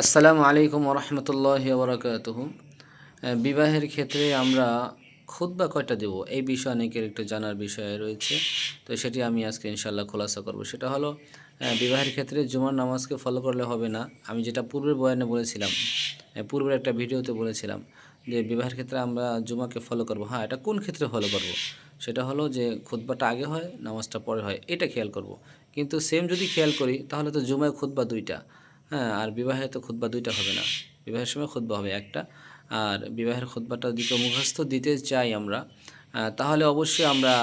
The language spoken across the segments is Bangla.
আসসালামু আলাইকুম রহমতুল্লাহ বরকাতহ বিবাহের ক্ষেত্রে আমরা খুদ বা কয়টা দেব? এই বিষয়ে অনেকের একটু জানার বিষয় রয়েছে। তো সেটি আমি আজকে ইনশাল্লাহ খোলাসা করব। সেটা হলো বিবাহের ক্ষেত্রে জুমার নামাজকে ফলো করলে হবে না। আমি যেটা পূর্বের বয়ানে বলেছিলাম পূর্বের একটা ভিডিওতে বলেছিলাম যে বিবাহের ক্ষেত্রে আমরা জুমাকে ফলো করব। হ্যাঁ এটা কোন ক্ষেত্রে ফলো করব? সেটা হলো যে খুতবাটা আগে হয়, নামাজটা পরে হয়, এটা খেয়াল করব। কিন্তু সেম যদি খেয়াল করি, তাহলে তো জুমায় খুতবা দুইটা। হ্যাঁ আর বিবাহে তো খুতবা দুইটা হবে না। বিবাহের সময় খুতবা হবে একটা। আর বিবাহের খুতবাটা দিকে মুখস্থ দিতে চাই আমরা। তাহলে অবশ্যই আমরা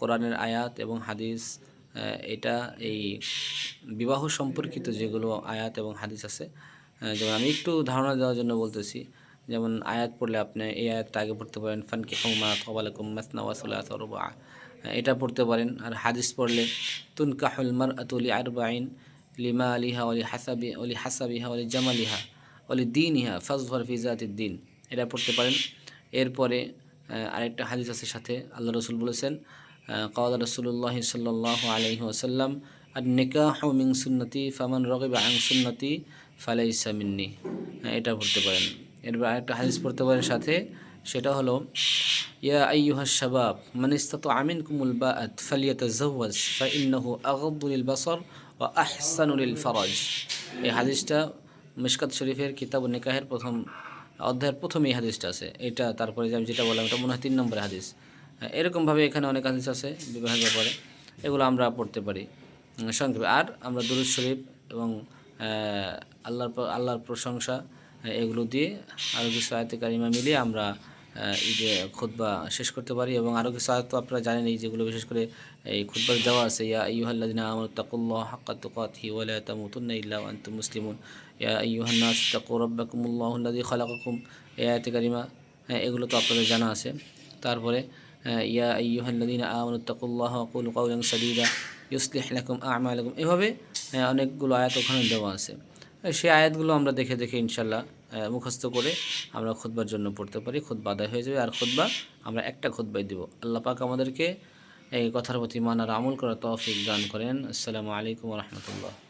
কোরআনের আয়াত এবং হাদিস এটা এই বিবাহ সম্পর্কিত যেগুলো আয়াত এবং হাদিস আছে যেমন আমি একটু ধারণা দেওয়ার জন্য বলতেছি, যেমন আয়াত পড়লে আপনি এই আয়াতটা আগে পড়তে পারেন ফানকি হুমা কবালাকুম মাসনা এটা পড়তে পারেন। আর হাদিস পড়লে, তুনকাহুল মার আতুলি আরবাইন লিমা আলিহা অলি হাসাবি অলি হাসাবিহা অলি জামালিহা অলি দিন ইহা ফাজফর ফিজাতির দিন এটা পড়তে পারেন। এরপরে আরেকটা হাদিস আছে সাথে। আল্লাহ রসুল বলেছেন কাওয়াল রসুল্লাহ সাল্লাহ আলহি আসাল্লাম আর নিকাহ মিং সুন্নতি ফামান রগিব আং সুন্নতি ফালাইসা মিন্নি। হ্যাঁ, এটা পড়তে পারেন। এরপর আরেকটা হাদিস পড়তে পারেন সাথে। সেটা হলো ইয়া আইয়ুহা শাবাব মান ইস্তাতা মিনকুমুল বাআত ফালিয়াতাজাওয়াজ ফাইন্নাহু আগাদ্দু লিল বাসর ওয়া আহসানু লিল ফারাজ। এই হাদিসটা মিশকাত শরীফের কিতাব নিকাহের প্রথম অধ্যায়ের প্রথম এই হাদিসটা আছে। এটা তারপরে যে আমি যেটা বললাম, এটা মনে হয় তিন নম্বরের হাদিস। এরকমভাবে এখানে অনেক হাদিস আছে বিবাহের ব্যাপারে এগুলো আমরা পড়তে পারি। সংক্ষেপে। আর আমরা দুরুদ শরীফ এবং আল্লাহর আল্লাহর প্রশংসা, এগুলো দিয়ে আরও কিছু আয়তে কারিমা মিলিয়ে আমরা ঈদে খুতবা শেষ করতে পারি এবং আরও কিছু আয়াত আপনারা জানেন এই যেগুলো বিশেষ করে এই খুতবা দেওয়া আছে ইয়া আইয়ুহাল্লাযিনা আমানু তাকুল্লাহ হাক্কা তুকাতিহি ওয়া লা তামুতুন্না ইল্লা আনতুম মুসলিমুন। ইয়া আইয়ুহান নাস তাকু রাব্বাকুমুল্লাহু আল্লাযী খালাকাকুম। আয়াতে কারিমা হ্যাঁ, এগুলো তো আপনাদের জানা আছে। তারপরে ইয়া আইয়ুহাল্লাযিনা আমানু তাকুল্লাহ কুলু কাওলান সাদীদা ইউসলিহ লাকুম আ'মালাকুম। এভাবে অনেকগুলো আয়াত ওখানে দেওয়া আছে। সেই আয়াতগুলো আমরা দেখে দেখে ইনশাল্লাহ মুখস্থ করে আমরা খুতবার জন্য পড়তে পারি খুদ আদায় হয়ে যাবে। আর খুতবা আমরা একটা খুতবাই দেব। আল্লাহ পাক আমাদেরকে এই কথার প্রতি মানার আমল করার তৌফিক দান করেন। আসসালামু আলাইকুম রহমতুল্লাহ।